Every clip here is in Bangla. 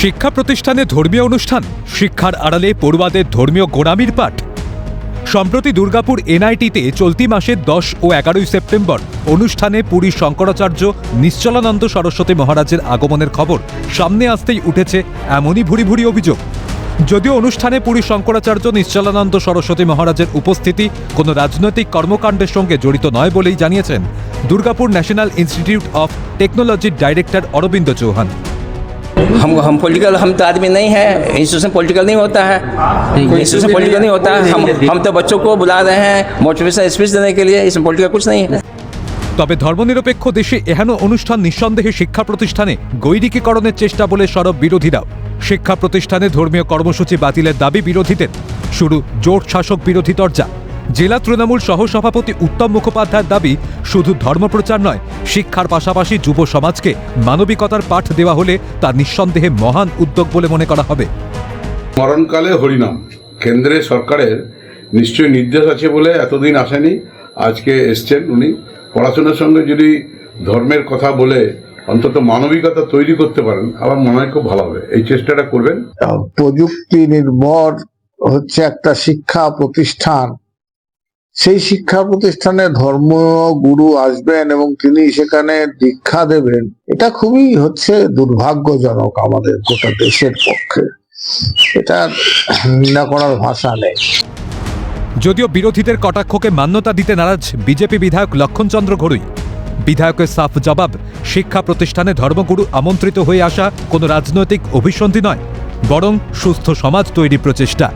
শিক্ষা প্রতিষ্ঠানে ধর্মীয় অনুষ্ঠান, শিক্ষার আড়ালে পড়ুয়াদের ধর্মীয় গোড়ামির পাঠ। সম্প্রতি দুর্গাপুর এনআইটিতে চলতি মাসের দশ ও এগারোই সেপ্টেম্বর অনুষ্ঠানে পুরী শঙ্করাচার্য নিশ্চলানন্দ সরস্বতী মহারাজের আগমনের খবর সামনে আসতেই উঠেছে এমনই ভুরি ভুরি অভিযোগ। যদিও অনুষ্ঠানে পুরী শঙ্করাচার্য নিশ্চলানন্দ সরস্বতী মহারাজের উপস্থিতি কোনো রাজনৈতিক কর্মকাণ্ডের সঙ্গে জড়িত নয় বলেই জানিয়েছেন দুর্গাপুর ন্যাশনাল ইনস্টিটিউট অফ টেকনোলজির ডাইরেক্টর অরবিন্দ চৌহান। हम हम पॉलिटिकल हम तो आदमी नहीं है इंस्टीट्यूशन पॉलिटिकल नहीं होता है इंस्टीट्यूशन पॉलिटिकल नहीं होता है हम हम तो बच्चों को बुला रहे हैं मोटिवेशन स्पीच देने के लिए इसमें पॉलिटिकल कुछ नहीं है তবে ধর্মনিরপেক্ষ দেশে এহেন অনুষ্ঠান নিঃসন্দেহে শিক্ষা প্রতিষ্ঠানে গৈরিকীকরণের চেষ্টা বলে সরব বিরোধীরাও শিক্ষা প্রতিষ্ঠানে ধর্মীয় কর্মসূচি বাতিলের দাবি বিরোধীদের শুরু জোট শাসক বিরোধী তরজা জেলা তৃণমূল সহসভাপতি উত্তম মুখোপাধ্যায়ের দাবি শুধু ধর্মপ্রচার নয় শিক্ষার পাশাপাশি যুব সমাজকে মানবিকতার পাঠ দেওয়া হলে তা নিঃসন্দেহে মহান উদ্যোগ বলে মনে করা হবে। মরণকালে হরিনাম। কেন্দ্রের সরকারের নিশ্চয়ই নির্দেশ আছে বলে এতদিন আসেনি আজকে এসছেন উনি। পড়াশোনার সঙ্গে যদি ধর্মের কথা বলে অন্তত মানবিকতা তৈরি করতে পারেন আমার মনে হয় খুব ভালো হবে। এই চেষ্টাটা করবেন। প্রযুক্তি নির্ভর হচ্ছে একটা শিক্ষা প্রতিষ্ঠান। সেই শিক্ষা প্রতিষ্ঠানে ধর্ম গুরু আসবেন এবং তিনি সেখানে দীক্ষা দেবেন এটা খুবই হচ্ছে দুর্ভাগ্যজনক আমাদের গোটা দেশের পক্ষে। এটা নিন্দা করার ভাষা নেই। যদিও বিরোধীদের কটাক্ষকে মান্যতা দিতে নারাজ বিজেপি বিধায়ক লক্ষণচন্দ্র ঘড়ুই বিধায়কের সাফ জবাব শিক্ষা প্রতিষ্ঠানে ধর্মগুরু আমন্ত্রিত হয়ে আসা কোনো রাজনৈতিক অভিসন্ধি নয় বরং সুস্থ সমাজ তৈরি প্রচেষ্টা।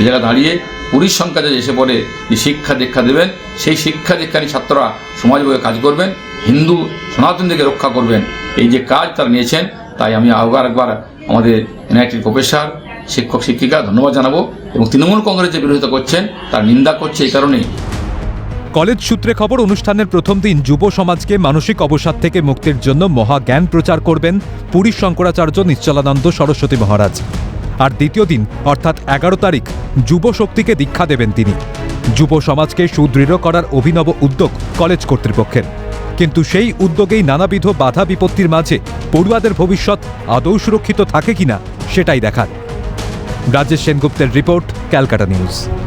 এই দাঁড়িয়ে পুরীর সংখ্যা যে এসে পড়ে, যে শিক্ষা দীক্ষা দেবেন, সেই শিক্ষা দীক্ষা নিয়ে ছাত্ররা সমাজভাবে কাজ করবেন, হিন্দু সনাতন সনাতনদেরকে রক্ষা করবেন। এই যে কাজ তারা নিয়েছেন, তাই আমি আবার একবার আমাদের এনআইটির প্রফেসর, শিক্ষক, শিক্ষিকা ধন্যবাদ জানাব এবং তৃণমূল কংগ্রেস যে বিরোধিতা করছেন, তার নিন্দা করছে এই কারণেই। কলেজ সূত্রে খবর, অনুষ্ঠানের প্রথম দিন যুব সমাজকে মানসিক অবসাদ থেকে মুক্তির জন্য মহা জ্ঞান প্রচার করবেন পুরী শঙ্করাচার্য নিশ্চলানন্দ সরস্বতী মহারাজ। আর দ্বিতীয় দিন, অর্থাৎ এগারো তারিখ, যুব শক্তিকে দীক্ষা দেবেন তিনি। যুব সমাজকে সুদৃঢ় করার অভিনব উদ্যোগ কলেজ কর্তৃপক্ষের। কিন্তু সেই উদ্যোগেই নানাবিধ বাধা বিপত্তির মাঝে পড়ুয়াদের ভবিষ্যৎ আদৌ সুরক্ষিত থাকে কিনা, সেটাই দেখার। রাজেশ সেনগুপ্তের রিপোর্ট, ক্যালকাটা নিউজ।